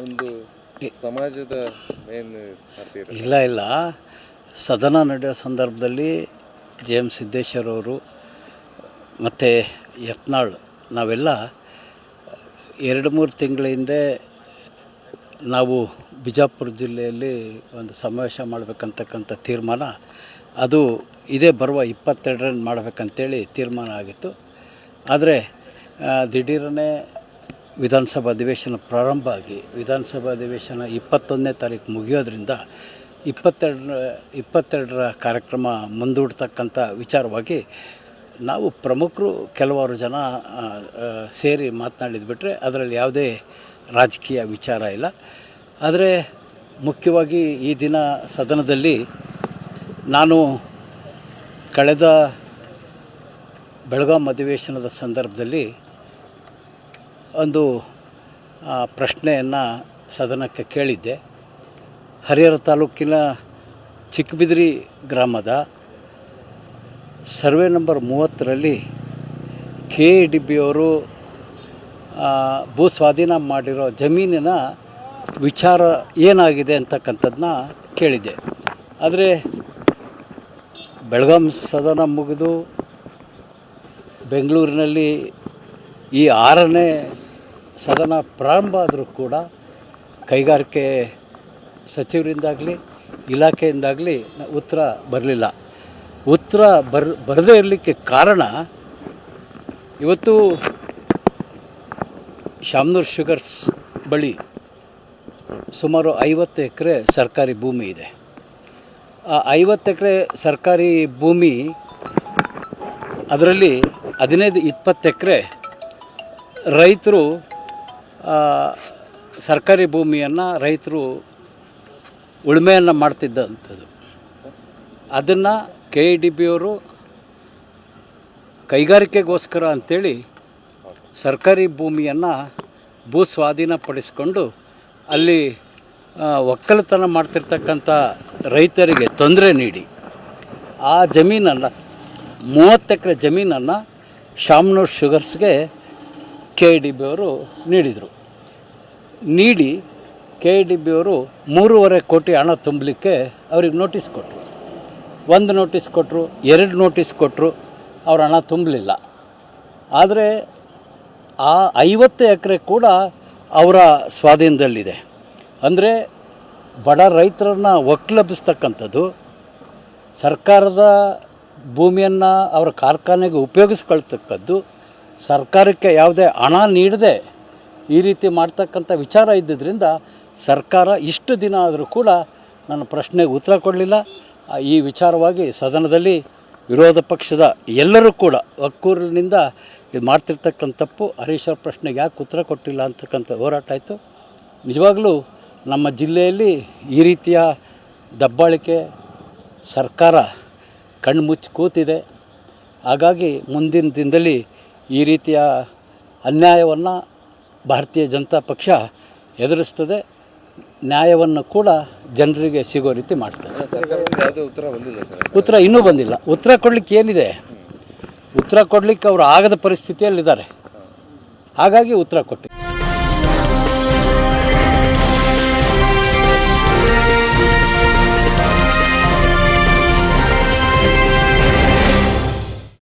ಒಂದು ಸಮಾಜದ ಏನು ಇಲ್ಲ ಇಲ್ಲ. ಸದನ ನಡೆಯೋ ಸಂದರ್ಭದಲ್ಲಿ ಜೆ ಎಂ ಸಿದ್ದೇಶ್ವರವರು ಮತ್ತು ಯತ್ನಾಳ್ ನಾವೆಲ್ಲ ಎರಡು ಮೂರು ತಿಂಗಳ ಹಿಂದೆ ನಾವು ಬಿಜಾಪುರ ಜಿಲ್ಲೆಯಲ್ಲಿ ಒಂದು ಸಮಾವೇಶ ಮಾಡಬೇಕಂತಕ್ಕಂಥ ತೀರ್ಮಾನ. ಅದು ಇದೇ ಬರುವ ಇಪ್ಪತ್ತೆರಡರಂದು ಮಾಡಬೇಕಂತೇಳಿ ತೀರ್ಮಾನ ಆಗಿತ್ತು. ಆದರೆ ದಿಢೀರನೇ ವಿಧಾನಸಭಾ ಅಧಿವೇಶನ ಪ್ರಾರಂಭ ಆಗಿ ವಿಧಾನಸಭಾ ಅಧಿವೇಶನ ಇಪ್ಪತ್ತೊಂದನೇ ತಾರೀಕು ಮುಗಿಯೋದ್ರಿಂದ ಇಪ್ಪತ್ತೆರಡರ ಇಪ್ಪತ್ತೆರಡರ ಕಾರ್ಯಕ್ರಮ ಮುಂದೂಡ್ತಕ್ಕಂಥ ವಿಚಾರವಾಗಿ ನಾವು ಪ್ರಮುಖರು ಕೆಲವಾರು ಜನ ಸೇರಿ ಮಾತನಾಡಿದ್ಬಿಟ್ರೆ ಅದರಲ್ಲಿ ಯಾವುದೇ ರಾಜಕೀಯ ವಿಚಾರ ಇಲ್ಲ. ಆದರೆ ಮುಖ್ಯವಾಗಿ ಈ ದಿನ ಸದನದಲ್ಲಿ ನಾನು ಕಳೆದ ಬೆಳಗಾಂ ಅಧಿವೇಶನದ ಸಂದರ್ಭದಲ್ಲಿ ಒಂದು ಪ್ರಶ್ನೆಯನ್ನು ಸದನಕ್ಕೆ ಕೇಳಿದ್ದೆ. ಹರಿಹರ ತಾಲೂಕಿನ ಚಿಕ್ಕಬಿದಿರಿ ಗ್ರಾಮದ ಸರ್ವೆ ನಂಬರ್ ಮೂವತ್ತರಲ್ಲಿ ಕೆ ಎ ಡಿ ಬಿ ಅವರು ಭೂ ಸ್ವಾಧೀನ ಮಾಡಿರೋ ಜಮೀನಿನ ವಿಚಾರ ಏನಾಗಿದೆ ಅಂತಕ್ಕಂಥದ್ದನ್ನ ಕೇಳಿದ್ದೆ. ಆದರೆ ಬೆಳಗಾಂ ಸದನ ಮುಗಿದು ಬೆಂಗಳೂರಿನಲ್ಲಿ ಈ ಆರನೇ ಸದನ ಪ್ರಾರಂಭ ಆದರೂ ಕೂಡ ಕೈಗಾರಿಕೆ ಸಚಿವರಿಂದಾಗಲಿ, ಇಲಾಖೆಯಿಂದಾಗಲಿ ಉತ್ತರ ಬರಲಿಲ್ಲ. ಉತ್ತರ ಬರ್, ಬರದೇ ಇರಲಿಕ್ಕೆ ಕಾರಣ ಇವತ್ತು ಶಾಮ್ನೂರ್ ಶುಗರ್ಸ್ ಬಳಿ ಸುಮಾರು ಐವತ್ತು ಎಕರೆ ಸರ್ಕಾರಿ ಭೂಮಿ ಇದೆ. ಆ ಐವತ್ತು ಎಕರೆ ಸರ್ಕಾರಿ ಭೂಮಿ ಅದರಲ್ಲಿ ಹದಿನೈದು, ಇಪ್ಪತ್ತು ಎಕರೆ ರೈತರು ಸರ್ಕಾರಿ ಭೂಮಿಯನ್ನು ರೈತರು ಉಳುಮೆಯನ್ನು ಮಾಡ್ತಿದ್ದಂಥದ್ದು. ಅದನ್ನು ಕೆ ಇ ಡಿ ಬಿ ಅವರು ಕೈಗಾರಿಕೆಗೋಸ್ಕರ ಅಂಥೇಳಿ ಸರ್ಕಾರಿ ಭೂಮಿಯನ್ನು ಭೂ ಸ್ವಾಧೀನಪಡಿಸಿಕೊಂಡು ಅಲ್ಲಿ ಒಕ್ಕಲತನ ಮಾಡ್ತಿರ್ತಕ್ಕಂಥ ರೈತರಿಗೆ ತೊಂದರೆ ನೀಡಿ, ಆ ಜಮೀನನ್ನು, ಮೂವತ್ತು ಎಕರೆ ಜಮೀನನ್ನು ಶಾಮ್ನೂರ್ ಶುಗರ್ಸ್ಗೆ ಕೆ ಡಿ ಬಿ ಅವರು ನೀಡಿದರು. ನೀಡಿ ಕೆ ಡಿ ಬಿ ಅವರು ಮೂರುವರೆ ಕೋಟಿ ಹಣ ತುಂಬಲಿಕ್ಕೆ ಅವ್ರಿಗೆ ನೋಟಿಸ್ ಕೊಟ್ಟರು ಒಂದು ನೋಟಿಸ್ ಕೊಟ್ಟರು ಎರಡು ನೋಟಿಸ್ ಕೊಟ್ಟರು ಅವ್ರ ಹಣ ತುಂಬಲಿಲ್ಲ. ಆದರೆ ಆ ಐವತ್ತು ಎಕರೆ ಕೂಡ ಅವರ ಸ್ವಾಧೀನದಲ್ಲಿದೆ. ಅಂದರೆ ಬಡ ರೈತರನ್ನು ಒಕ್ಕಲಬ್ಬಿಸ್ತಕ್ಕಂಥದ್ದು ಸರ್ಕಾರದ ಭೂಮಿಯನ್ನು ಅವರ ಕಾರ್ಖಾನೆಗೆ ಉಪಯೋಗಿಸ್ಕೊಳ್ತಕ್ಕದ್ದು, ಸರ್ಕಾರಕ್ಕೆ ಯಾವುದೇ ಹಣ ನೀಡದೆ ಈ ರೀತಿ ಮಾಡ್ತಕ್ಕಂಥ ವಿಚಾರ ಇದ್ದಿದ್ದರಿಂದ ಸರ್ಕಾರ ಇಷ್ಟು ದಿನ ಆದರೂ ಕೂಡ ನನ್ನ ಪ್ರಶ್ನೆಗೆ ಉತ್ತರ ಕೊಡಲಿಲ್ಲ. ಈ ವಿಚಾರವಾಗಿ ಸದನದಲ್ಲಿ ವಿರೋಧ ಪಕ್ಷದ ಎಲ್ಲರೂ ಕೂಡ ಒಕ್ಕೂರಿನಿಂದ ಇದು ಮಾಡ್ತಿರ್ತಕ್ಕಂಥ ತಪ್ಪು. ಹರೀಶ್ ಅವ್ರ ಪ್ರಶ್ನೆಗೆ ಯಾಕೆ ಉತ್ತರ ಕೊಟ್ಟಿಲ್ಲ ಅಂತಕ್ಕಂಥ ಹೋರಾಟ ಆಯಿತು. ನಿಜವಾಗಲೂ ನಮ್ಮ ಜಿಲ್ಲೆಯಲ್ಲಿ ಈ ರೀತಿಯ ದಬ್ಬಾಳಿಕೆ ಸರ್ಕಾರ ಕಣ್ಮುಚ್ಚಿ ಕೂತಿದೆ. ಹಾಗಾಗಿ ಮುಂದಿನ ದಿನದಲ್ಲಿ ಈ ರೀತಿಯ ಅನ್ಯಾಯವನ್ನು ಭಾರತೀಯ ಜನತಾ ಪಕ್ಷ ಎದುರಿಸ್ತದೆ. ನ್ಯಾಯವನ್ನು ಕೂಡ ಜನರಿಗೆ ಸಿಗೋ ರೀತಿ ಸರ್. ಉತ್ತರ ಇನ್ನೂ ಬಂದಿಲ್ಲ. ಉತ್ತರ ಕೊಡಲಿಕ್ಕೆ ಏನಿದೆ? ಉತ್ತರ ಕೊಡಲಿಕ್ಕೆ ಅವರು ಆಗದ ಪರಿಸ್ಥಿತಿಯಲ್ಲಿದ್ದಾರೆ. ಹಾಗಾಗಿ ಉತ್ತರ ಕೊಟ್ಟಿದ್ದಾರೆ.